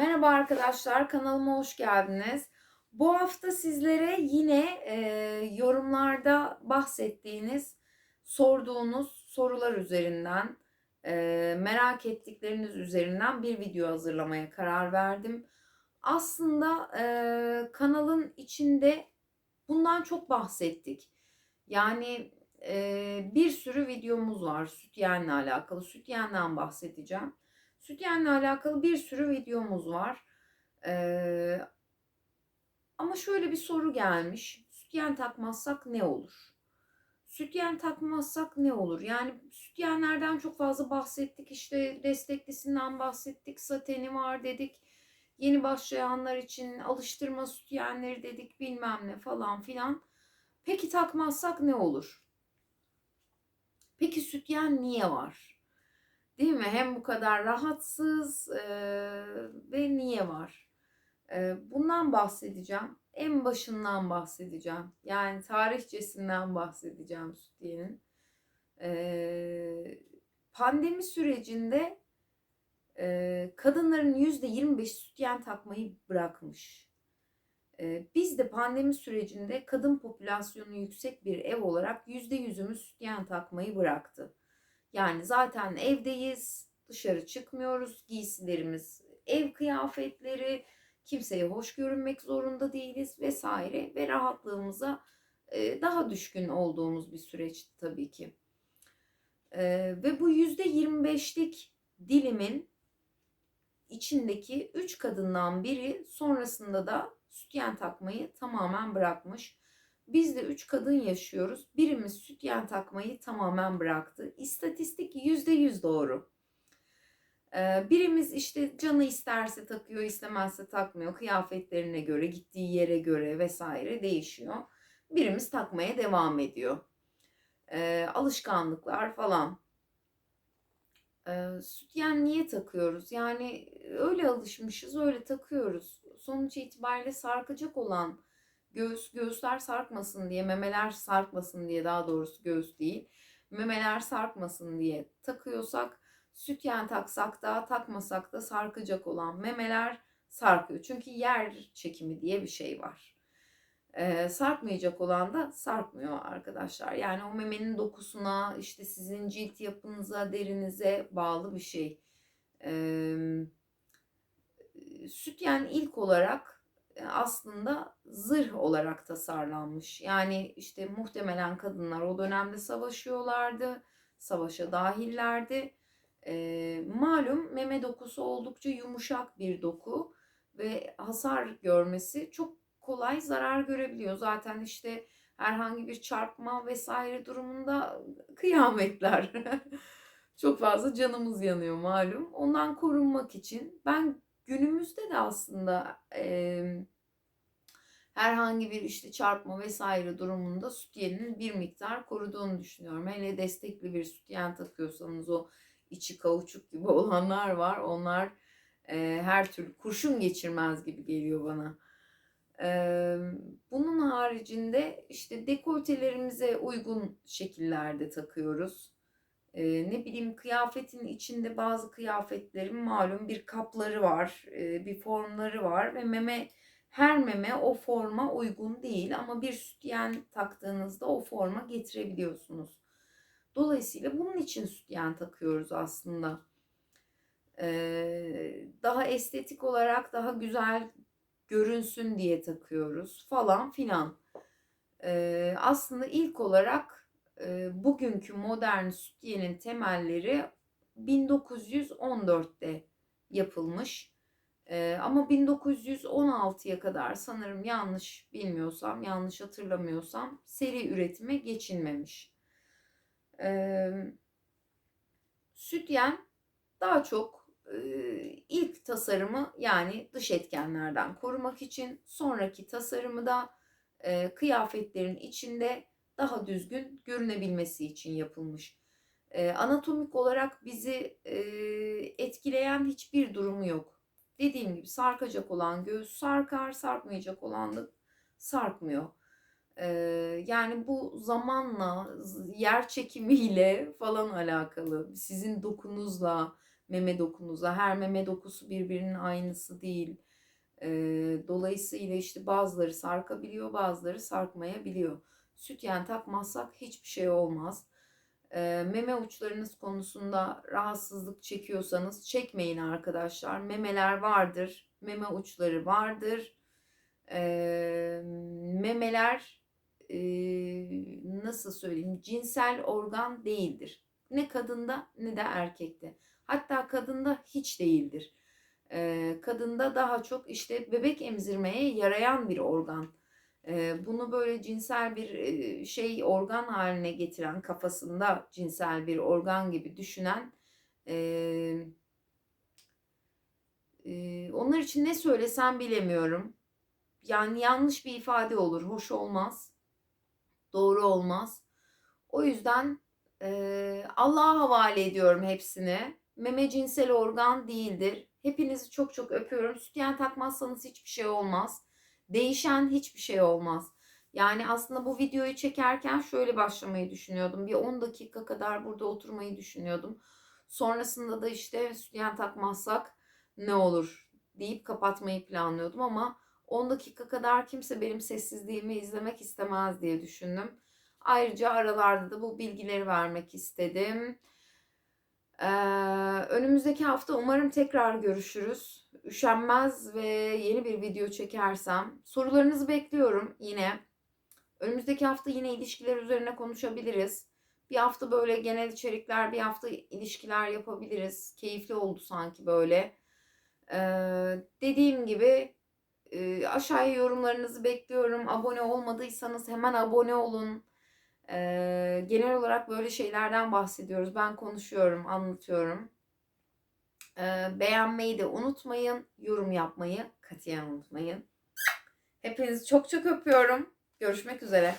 Merhaba arkadaşlar, kanalıma hoş geldiniz. Bu hafta sizlere yine e, yorumlarda bahsettiğiniz, sorduğunuz sorular üzerinden, e, merak ettikleriniz üzerinden bir video hazırlamaya karar verdim. Aslında e, kanalın içinde bundan çok bahsettik. Yani e, bir sürü videomuz var sütyenle alakalı. Sütyenden bahsedeceğim. Sütyenle alakalı bir sürü videomuz var. Ee, ama şöyle bir soru gelmiş. Sütyen takmazsak ne olur? Sütyen takmazsak ne olur? Yani sütyenlerden çok fazla bahsettik. İşte desteklisinden bahsettik. Sateni var dedik. Yeni başlayanlar için alıştırma sütyenleri dedik bilmem ne falan filan. Peki takmazsak ne olur? Peki sütyen niye var? Değil mi? Hem bu kadar rahatsız e, ve niye var? E, bundan bahsedeceğim. En başından bahsedeceğim. Yani tarihçesinden bahsedeceğim sütyenin. E, pandemi sürecinde e, kadınların %25 sütyen takmayı bırakmış. E, biz de pandemi sürecinde kadın popülasyonu yüksek bir ev olarak %100'ümüz sütyen takmayı bıraktı. Yani zaten evdeyiz, dışarı çıkmıyoruz, giysilerimiz ev kıyafetleri, kimseye hoş görünmek zorunda değiliz vesaire ve rahatlığımıza e, daha düşkün olduğumuz bir süreçti tabii ki. E, ve bu yüzde 25'lik dilimin içindeki 3 kadından biri sonrasında da sütyen takmayı tamamen bırakmış. Biz de üç kadın yaşıyoruz. Birimiz sütyen takmayı tamamen bıraktı. İstatistik yüzde yüz doğru. Ee, birimiz işte canı isterse takıyor, istemezse takmıyor. Kıyafetlerine göre, gittiği yere göre vesaire değişiyor. Birimiz takmaya devam ediyor. Ee, alışkanlıklar falan. Ee, sütyen niye takıyoruz? Yani öyle alışmışız, öyle takıyoruz. Sonuç itibariyle sarkacak olan göğüs göğüsler sarkmasın diye, memeler sarkmasın diye daha doğrusu göğüs değil. Memeler sarkmasın diye takıyorsak sütyen taksak da takmasak da sarkacak olan memeler sarkıyor. Çünkü yer çekimi diye bir şey var. Ee, sarkmayacak olan da sarkmıyor arkadaşlar. Yani o memenin dokusuna, işte sizin cilt yapınıza, derinize bağlı bir şey. Ee, sütyen ilk olarak aslında zırh olarak tasarlanmış. Yani işte muhtemelen kadınlar o dönemde savaşıyorlardı, savaşa dahillerdi. E, malum meme dokusu oldukça yumuşak bir doku ve hasar görmesi çok kolay zarar görebiliyor. Zaten işte herhangi bir çarpma vesaire durumunda kıyametler. çok fazla canımız yanıyor malum. Ondan korunmak için ben günümüzde de aslında e, herhangi bir işte çarpma vesaire durumunda sütyenin bir miktar koruduğunu düşünüyorum. Hele destekli bir sütyen takıyorsanız o içi kauçuk gibi olanlar var. Onlar e, her türlü kurşun geçirmez gibi geliyor bana. E, bunun haricinde işte dekoltelerimize uygun şekillerde takıyoruz. E, ne bileyim kıyafetin içinde bazı kıyafetlerin malum bir kapları var, e, bir formları var ve meme her meme o forma uygun değil ama bir sütyen taktığınızda o forma getirebiliyorsunuz. Dolayısıyla bunun için sütyen takıyoruz aslında. Ee, daha estetik olarak daha güzel görünsün diye takıyoruz falan filan. Ee, aslında ilk olarak bugünkü modern sütyenin temelleri 1914'te yapılmış. Ama 1916'ya kadar sanırım yanlış bilmiyorsam, yanlış hatırlamıyorsam seri üretime geçilmemiş. Sütyen daha çok ilk tasarımı yani dış etkenlerden korumak için sonraki tasarımı da kıyafetlerin içinde daha düzgün görünebilmesi için yapılmış. E, anatomik olarak bizi e, etkileyen hiçbir durumu yok dediğim gibi sarkacak olan göğüs sarkar, sarkmayacak olan da sarkmıyor. Ee, yani bu zamanla, yer çekimiyle falan alakalı, sizin dokunuzla, meme dokunuza. Her meme dokusu birbirinin aynısı değil. Ee, dolayısıyla işte bazıları sarkabiliyor, bazıları sarkmayabiliyor. Sütyen takmazsak hiçbir şey olmaz. Ee, meme uçlarınız konusunda rahatsızlık çekiyorsanız çekmeyin arkadaşlar. Memeler vardır, meme uçları vardır. Ee, memeler e, nasıl söyleyeyim cinsel organ değildir. Ne kadında ne de erkekte. Hatta kadında hiç değildir. Ee, kadında daha çok işte bebek emzirmeye yarayan bir organ. Bunu böyle cinsel bir şey organ haline getiren kafasında cinsel bir organ gibi düşünen onlar için ne söylesem bilemiyorum. Yani yanlış bir ifade olur, hoş olmaz, doğru olmaz. O yüzden Allah'a havale ediyorum hepsini. Meme cinsel organ değildir. Hepinizi çok çok öpüyorum. Sütyen takmazsanız hiçbir şey olmaz. Değişen hiçbir şey olmaz. Yani aslında bu videoyu çekerken şöyle başlamayı düşünüyordum. Bir 10 dakika kadar burada oturmayı düşünüyordum. Sonrasında da işte sütyen takmazsak ne olur deyip kapatmayı planlıyordum ama 10 dakika kadar kimse benim sessizliğimi izlemek istemez diye düşündüm. Ayrıca aralarda da bu bilgileri vermek istedim. Ee, önümüzdeki hafta umarım tekrar görüşürüz. Üşenmez ve yeni bir video çekersem. Sorularınızı bekliyorum yine. Önümüzdeki hafta yine ilişkiler üzerine konuşabiliriz. Bir hafta böyle genel içerikler, bir hafta ilişkiler yapabiliriz. Keyifli oldu sanki böyle. Ee, dediğim gibi e, aşağıya yorumlarınızı bekliyorum. Abone olmadıysanız hemen abone olun. Ee, genel olarak böyle şeylerden bahsediyoruz. Ben konuşuyorum, anlatıyorum. Ee, beğenmeyi de unutmayın. Yorum yapmayı katiyen unutmayın. Hepinizi çok çok öpüyorum. Görüşmek üzere.